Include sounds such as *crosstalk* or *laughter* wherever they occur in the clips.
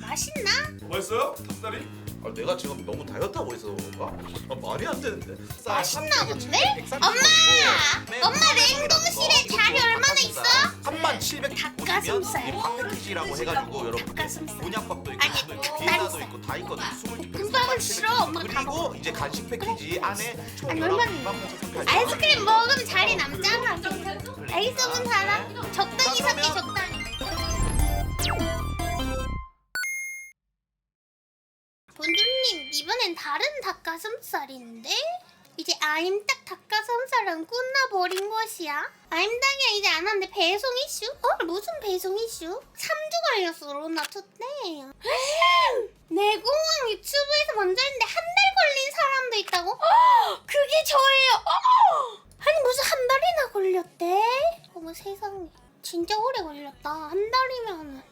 맛있나? 맛있어요? 닭다리? 아, 내가 지금 너무 다이어트 하고 있어서 그런가? 아, 말이 안 되는데. 맛있나 본데? 엄마! 엄마 냉동실에 자리 얼마나 있어? 3만 700 닭가슴살. 밥 패키지라고 해가지고 여러분들 닭가슴살. 곤약밥도 있고 아니, 도 있고 닭다리살. 비엔나도 있고 다. 20개 금방은 싫어. 엄마가 다 먹어. 그리고 이제 간식 패키지 안에 총 아니, 19개 얼마나 아이스크림 먹으면 자리 남잖아. 알겠으면 살아. 적당히 섞게 적당히. 이번엔 다른 닭가슴살인데? 이제 아임닭 닭가슴살은 끝나버린 것이야. 아임닭이 이제 안 하는데 배송 이슈? 어? 무슨 배송 이슈? 3주 걸렸어 로나 투때 *gasps* 내공항 유튜브에서 먼저 했는데 한 달 걸린 사람도 있다고? *gasps* 어, 그게 저예요. 어머! 아니 무슨 한 달이나 걸렸대? 어머 세상에 진짜 오래 걸렸다. 한 달이면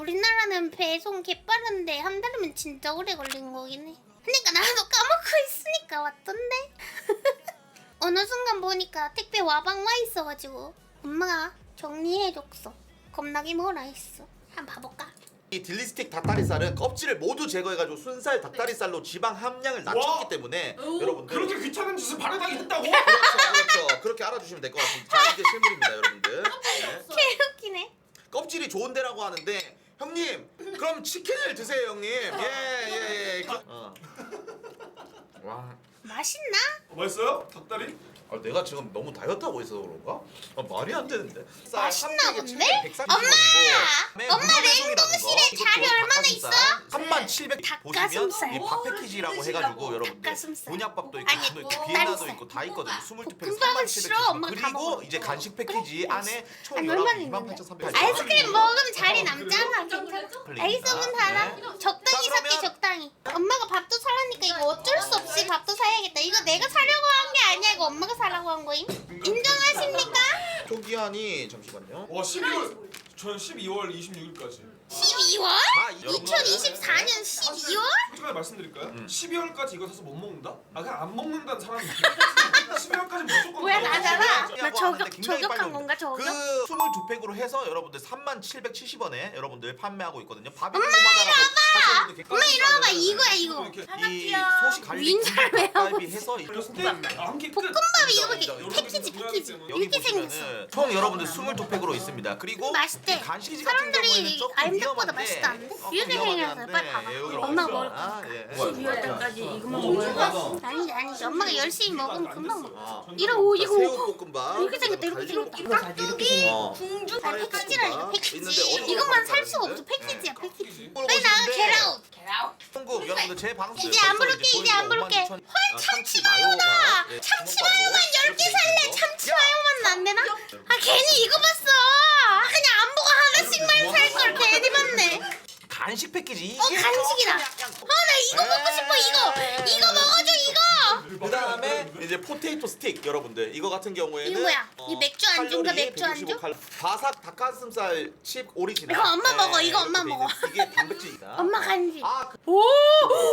우리나라는 배송 개빠른데 한 달이면 진짜 오래 걸린 거긴 해. 그러니까 나도 까먹고 있으니까 왔던데. *laughs* 어느 순간 보니까 택배 와방 와 있어가지고 엄마가 정리해줬어. 겁나게 뭐라 했어. 한번 봐볼까? 이 딜리스틱 닭다리살은 껍질을 모두 제거해가지고 순살 닭다리살로 지방 함량을 낮췄기 와. 때문에 오, 여러분들 그렇게 귀찮은 짓을 바르다기 했다고? 그렇죠 그렇죠 그렇게 알아주시면 될 것 같습니다. 자 이게 실물입니다 여러분들. *laughs* 네. 개웃기네. 껍질이 좋은 데라고 하는데 형님 그럼 치킨을 드세요 형님 예예예 예, 그- 어. 와 맛있나? 맛있어요? 닭다리? 아, 내가 지금 너무 다이어트 하고 있어서 그런가? 아, 말이 안 되는데 맛있나 본데? 엄마! 엄마 냉동실에 자리 얼마나 있어? 3만 700 닭가슴살. 보시면 이밥 패키지라고 해가지고 여러분들 닭가슴살. 곤약밥도 있고 아니, 밥도 있고 닭다리살. 비엔나도 있고 다 있거든요 22팩 금방은 3만 700 싫어. 엄마가 다 먹어. 그리고 이제 간식 패키지 안에 총 아니, 19개 얼마나 2만 있는데? 8,300 아이스크림 먹으면 어. 알겠으면 살아. 네. 적당히 자, 섞게 그러면- 적당히. 엄마가 밥도 사라니까 이거 어쩔 수 없이 밥도 사야겠다. 이거 내가 사려고 한 게 아니야. 이거 엄마가 사라고 한 거임. 인정하십니까? 초기한이 잠시만요 와 12월 저는 12월 26일까지 12월? 아, 여러분. 2024년 12월? 솔직하게 말씀드릴까요? 음. 12월까지 이거 사서 못 먹는다? 아 그냥 안 먹는다는 사람이 12월까지 *laughs* 무조건 뭐야 먹어. 나잖아. 나 저격 저격한 건가 저격? 그 22팩으로 해서 여러분들 3770원에 여러분들 판매하고 있거든요. 밥이 궁금하다라고 엄마 이리 와봐. 네. 이거야 이거. 이렇게 이 소시 윈살 왜 하고 갈비 해서 끝. 볶음밥이 이거 패키지. 패키지 여기 이렇게 생겼어. 보시면은 총 여러분들 22팩으로 있습니다. 그리고 맛있대. 이 간식지 같은 사람들이 경우에는 조금 아임닭보다 위험한데 조금 이렇게 생겼어. 위험하긴 빨리 봐봐. 엄마가 먹을 아, 예. 12월 달까지 이것만 먹어요. 아니지 아니지. 엄마가 열심히 먹으면 금방 먹어. 아, 이런 오 이거 새우 볶음밥 이렇게 생겼다 이렇게 생겼다. 깍두기. 어. 아 패키지라 이거 패키지. 이것만 살 수가? 없어. 패키지야 패키지. 네. 빨리 나가 겟아웃. 한국 여러분들 제 방송 이제 안 부를게, 이제 안 부를게. 헐, 참치 마요다. 참치 마요만 10개 살래. 참치 마요만 안 되나? 아 괜히 이거 봤어. 아, 그냥 안 보고 하나씩만 살 걸 괜히 봤네. 간식 패키지 이게 어 간식이다. 조금 어나 이거 먹고 싶어 이거. 이거 먹어줘 이거. 그 다음에 이제 포테이토 스틱 여러분들 이거 같은 경우에는 이거 뭐야? 이 맥주 안주인가, 칼로리 맥주 안주? 165 칼로- 바삭 닭가슴살 칩 오리지널 이거 엄마 먹어, 이거 이렇게 엄마 돼 먹어. 있는- 이게 단백질이다 *laughs* 엄마 간식. 아 그- 오,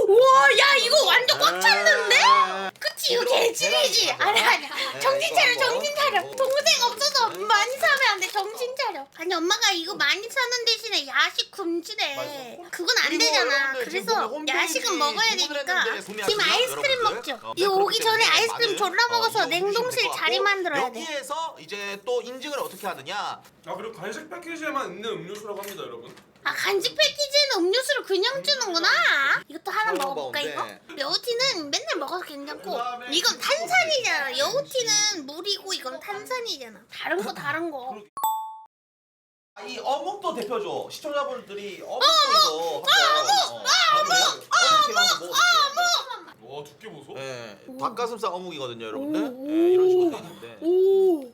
우와, 야 이거 완전 꽉 찼는데? 아, 그치 이거 개질이지? 아니 아니 네, 정신 차려. 정신 차려 어. 동생 없어서 많이 사면 안 돼 정신 차려 아니 엄마가 이거 많이 사는 대신에 야식 금지래. 그건 안 그리고 되잖아 여러분들 지금 그래서 홈페이지 야식은 먹어야 되니까 했는데 지금 아이스크림 여러분들, 먹죠 어, 이거 그렇기 오기 전에 때문에 아이스크림 많은, 졸라 어, 먹어서 이거 냉동실 보시면 될것 자리 같고, 만들어야 돼. 여기에서 이제 또 인증을 어떻게 하느냐? 아 그리고 간식 패키지에만 있는 음료수라고 합니다 여러분. 아 간식 패키지에는 음료수를 그냥 주는구나. 이것도 하나 먹어볼까 이거? 여우티는 맨날 먹어서 괜찮고 이건 탄산이잖아. 여우티는 물이고 이건 탄산이잖아. 다른 거 다른 거. 아, 이 어묵도 대표죠. 시청자분들이 어묵도 이거 한번 어묵! 어묵! 어묵 와 두께 보소. 예, 오. 닭가슴살 어묵이거든요, 여러분들. 오, 예, 이런 식으로 돼 있는데. 오.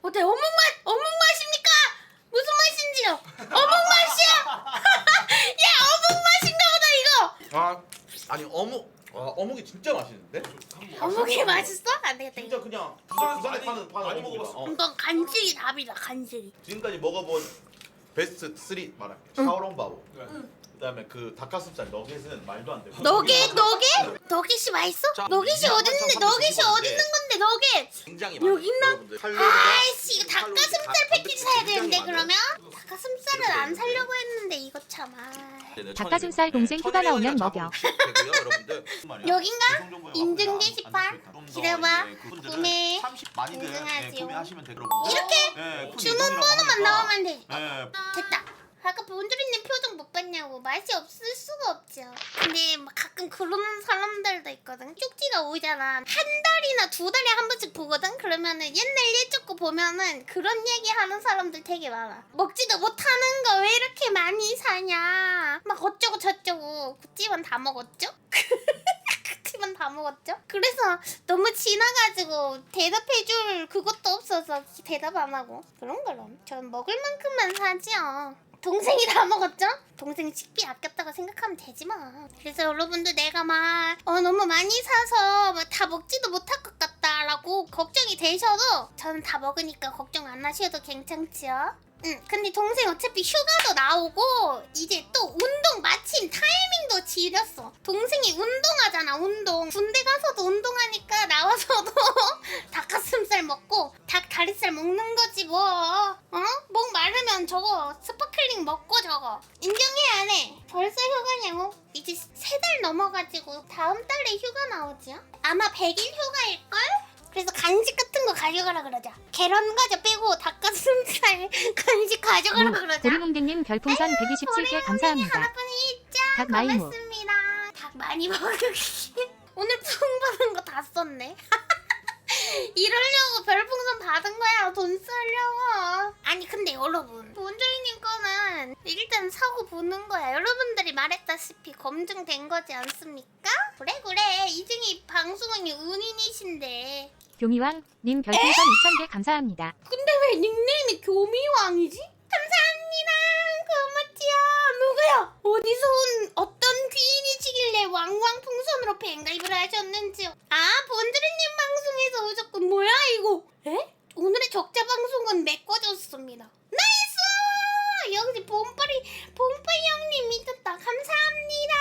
어때 어묵 맛 어묵 맛입니까? 무슨 맛인지요? 어묵 맛이야. *laughs* 야 어묵 맛인가 보다 이거. 아, 아니 어묵, 아, 어묵이 진짜 맛있는데? 어묵이 맛있어? 안 되겠다 진짜 이거. 그냥 부산에서 부산에 많이- 파는 파는 많이 어묵이다. 먹어봤어. 어. 이건 간식이 답이다 간식이. 지금까지 먹어본 베스트 3 말할게. 샤오롱바오. 네. 그다음에 그 닭가슴살 너겟은 말도 안 되고. 너겟 너겟? 너겟이 맛있어? 자, 너겟이 이제 어딨는데 너겟이 드시고 어딨는 건데 너겟? 굉장히 여기 있나? 아이씨 이거 닭가슴살 패키지 사야 되는데 그러면? 닭가슴살은 안 살려고 했는데 이거 참 아. 닭가슴살 동생 휴가 나오면 먹여. *laughs* 여긴가? 인증 게시판? 기다려봐. 구매. 인증하지요. 이렇게 주문 번호만 나오면 돼. 됐다 아까 본주리님 표정 못 봤냐고 맛이 없을 수가 없죠. 근데 막 가끔 그러는 사람들도 있거든. 쪽지가 오잖아. 한 달이나 두 달에 한 번씩 보거든? 그러면은 옛날 예적 거 보면은 그런 얘기 하는 사람들 되게 많아. 먹지도 못하는 거 왜 이렇게 많이 사냐? 막 어쩌고 저쩌고. 구찌만 다 먹었죠? *laughs* 구찌만 다 먹었죠? 그래서 너무 지나가지고 대답해줄 그것도 없어서 대답 안 하고. 그런 거럼 전 먹을 만큼만 사지요 *laughs* 동생이 다 먹었죠? 동생 식비 아꼈다고 생각하면 되지 마. 그래서 여러분들 내가 막 어, 너무 많이 사서 막 다 먹지도 못할 것 같다라고 걱정이 되셔도 저는 다 먹으니까 걱정 안 하셔도 괜찮지요. 응, 근데 동생 어차피 휴가도 나오고 이제 또 운동 마침 타이밍도 지렸어. 동생이 운동하잖아, 운동. 군대 가서도 운동하니까 나와서도 *laughs* 닭가슴살 먹고 닭 다리살 먹는 거지 뭐. 어? 목 마르면 저거 스파클링 먹고 저거. 인정해 안 해? 벌써 휴가냐고? 이제 세 달 넘어가지고 다음 달에 휴가 나오지요? 아마 100일 휴가일걸? 그래서 간식 같은 거 가져가라 그러자. 계란 과자 빼고 닭가슴살 *laughs* 간식 가져가라 그러자. 보리몽댕님 별풍선 127개 감사합니다. 하나뿐이죠. 닭 많이 먹. 고맙습니다. 닭 많이 *laughs* 먹을게. 오늘 푸ung 받은 거 다 썼네. *laughs* 이러려고 별풍선 받은 거야. 돈 쓰려고. 아니 근데 여러분 본조이님 거는 일단 사고 보는 거야. 여러분들이 말했다시피 검증된 거지 않습니까? 그래 그래 이중이 방송이 운인이신데. 교미왕 님 별풍선 2,000개 감사합니다. 근데 왜 닉네임이 교미왕이지? 감사합니다. 고맙지요. 누구야? 어디서 온 어떤 귀인이시길래 왕왕 풍선으로 뱅가입을 하셨는지. 아, 본드리님 방송에서 오셨군. 뭐야 이거? 에? 오늘의 적자 방송은 메꿔졌습니다. 나이스! 역시 봄파리 봄파 형님 믿었다. 감사합니다.